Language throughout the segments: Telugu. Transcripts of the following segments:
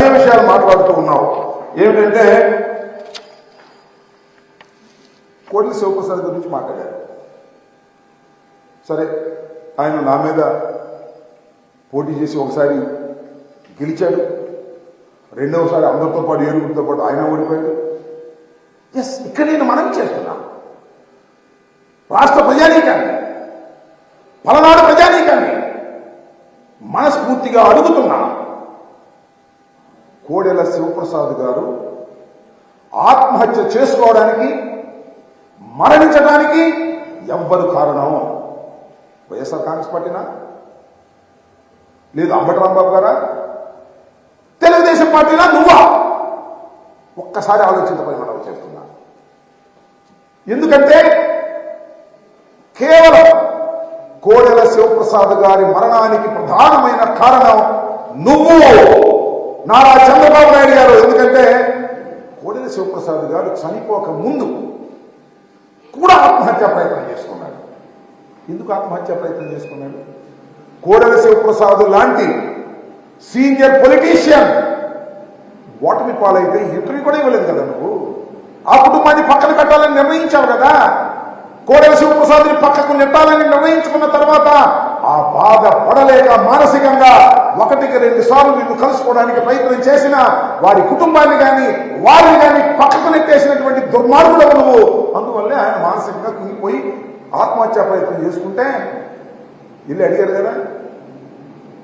అదే విషయాలు మాట్లాడుతూ ఉన్నాం. ఏమిటంటే కోటి శివప్రసాద్ గురించి మాట్లాడారు. సరే ఆయన నా మీద పోటీ చేసి ఒకసారి గెలిచాడు. రెండవసారి అందరితో పాటు ఏడుగురితో పాటు ఆయన ఓడిపోయాడు. ఎస్ ఇక్కడ నేను మనం చేస్తున్నా. రాష్ట్ర ప్రజానీకాన్ని పలనాడు ప్రజానీకాన్ని మనస్ఫూర్తిగా అడుగుతున్నా. కోడెల శివప్రసాద్ గారు ఆత్మహత్య చేసుకోవడానికి మరణించడానికి ఎవ్వరు కారణం? వైఎస్ఆర్ కాంగ్రెస్ పార్టీనా? లేదు అంబటరాంబాబు గారా? తెలుగుదేశం పార్టీనా నువ్వా? ఒక్కసారి ఆలోచించమని మనం చేస్తున్నా. ఎందుకంటే కేవలం కోడెల శివప్రసాద్ గారి మరణానికి ప్రధానమైన కారణం నువ్వు. నారా చంద్రబాబు నాయుడు గారు ఎందుకంటే కోడెల శివప్రసాద్ గారు చనిపోక ముందు కూడా ఆత్మహత్య ప్రయత్నం చేసుకున్నాడు. ఎందుకు ఆత్మహత్య ప్రయత్నం చేసుకున్నాడు? కోడెల శివప్రసాద్ లాంటి సీనియర్ పొలిటీషియన్ ఓటమి పాలైతే ఇంటర్వ్యూ కూడా ఇవ్వలేదు కదా నువ్వు? ఆ కుటుంబాన్ని పక్కన పెట్టాలని నిర్ణయించావు కదా? కోడెల శివప్రసాద్ని పక్కకు నెట్టాలని నిర్ణయించుకున్న తర్వాత ఆ బాధ పడలేక మానసికంగా ఒకటికి రెండు సార్లు నిన్ను కలుసుకోవడానికి ప్రయత్నం చేసిన వారి కుటుంబాన్ని కానీ వారిని కానీ పక్కకు నెట్టేసినటువంటి దుర్మార్గుడు నువ్వు. అందువల్లే ఆయన మానసికంగా కుంగిపోయి ఆత్మహత్యా ప్రయత్నం చేసుకుంటే ఇల్లు అడిగారు కదా?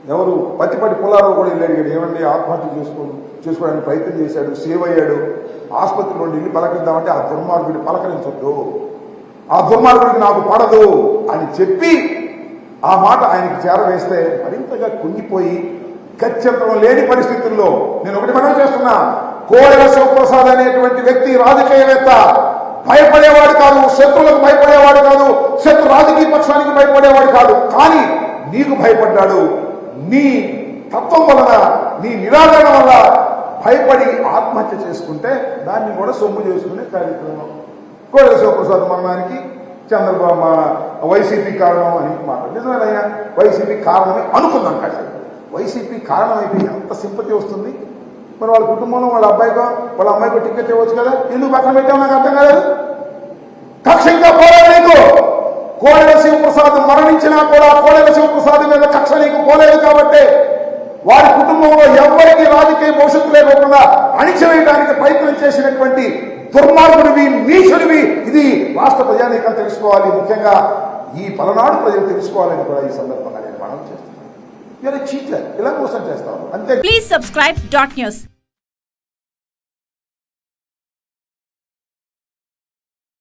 ఎవరు పత్తిపట్టి పుల్లారావు కూడా ఇల్లు అడిగాడు. ఏమండి ఆత్మహత్య చేసుకో చేసుకోవడానికి ప్రయత్నం చేశాడు సేవ్ అయ్యాడు. ఆసుపత్రిలో నుండి ఇల్లు పలకరిద్దామంటే ఆ దుర్మార్గుడిని పలకరించొద్దు. ఆ దుర్మార్గుడికి నాకు పడదు అని చెప్పి ఆ మాట ఆయనకి చేరవేస్తే మరింతగా కుంగిపోయి గత్యంతరం లేని పరిస్థితుల్లో నేను ఒకటి మనం చేస్తున్నా. కోడెల శివప్రసాద్ అనేటువంటి వ్యక్తి రాజకీయవేత్త భయపడేవాడు కాదు శత్రువులకు భయపడేవాడు కాదు శత్రు రాజకీయ పక్షానికి భయపడేవాడు కాదు. కానీ నీకు భయపడ్డాడు. నీ తత్వం వలన నీ నిరాకరణ వల్ల భయపడి ఆత్మహత్య చేసుకుంటే దాన్ని కూడా సొమ్ము చేసుకునే కార్యక్రమం. కోడెల శివప్రసాద్ మరణానికి చంద్రబాబు వైసీపీ కారణం అని మాట. నిజమేనయ్యా? వైసీపీ కారణం అనుకుందాం కాసేపు. వైసీపీ కారణం అయితే ఎంత సింపతి వస్తుంది? మరి వాళ్ళ కుటుంబంలో వాళ్ళ అబ్బాయికో వాళ్ళ అమ్మాయికో టికెట్ ఇవ్వచ్చు కదా? ఎందుకు పక్కన పెట్టావు నాకు అర్థం కాలేదు. కక్షంగా ఇంకా పోలేదు నీకు. కోడెల శివప్రసాద్ మరణించినా కూడా కోడెల శివప్రసాద్ మీద కక్ష నీకు పోలేదు కాబట్టి వారి కుటుంబంలో ఎవరికి రాజకీయ భవిష్యత్తు లేకుండా అణిచివేయడానికి ప్రయత్నం చేసినటువంటి దుర్మార్గుడివి నీచుడివి. ఇది రాష్ట్ర ప్రజానీకం తెలుసుకోవాలి. ముఖ్యంగా ఈ పలనాడు ప్రజలు తెలుసుకోవాలని కూడా ఈ సందర్భంగా నేను మనం చేస్తున్నాను. ఇలా చీచర్ ఇలా మోసం చేస్తాను అంతే. Please subscribe dot news